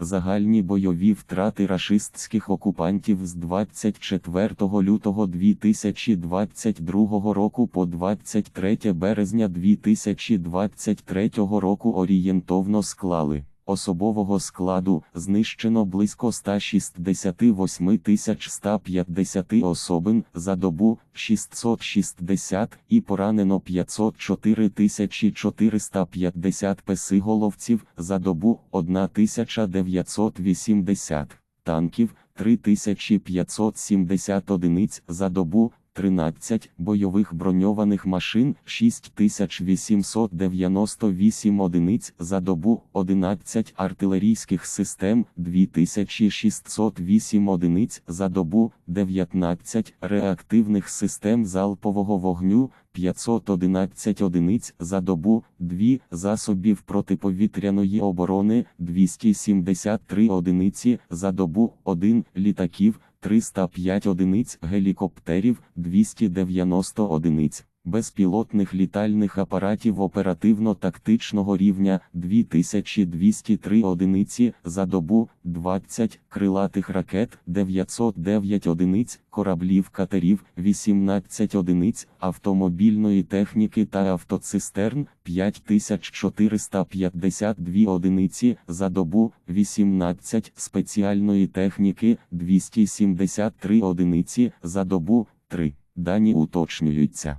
Загальні бойові втрати рашистських окупантів з 24 лютого 2022 року по 23 березня 2023 року орієнтовно склали. Особового складу знищено близько 168 150 особин за добу 660 і поранено 504 450 песиголовців за добу 1980 танків 3570 одиниць за добу 13 бойових броньованих машин 6898 одиниць за добу 11 артилерійських систем 2608 одиниць за добу 19 реактивних систем залпового вогню 511 одиниць за добу 2 засобів протиповітряної оборони 273 одиниці за добу 1 літаків 305 одиниць гелікоптерів 290 одиниць, безпілотних літальних апаратів оперативно-тактичного рівня 2203 одиниці за добу 20 крилатих ракет 909 одиниць, кораблів катерів 18 одиниць, автомобільної техніки та автоцистерн 5452 одиниці за добу 18 спеціальної техніки 273 одиниці за добу 3. Дані уточнюються.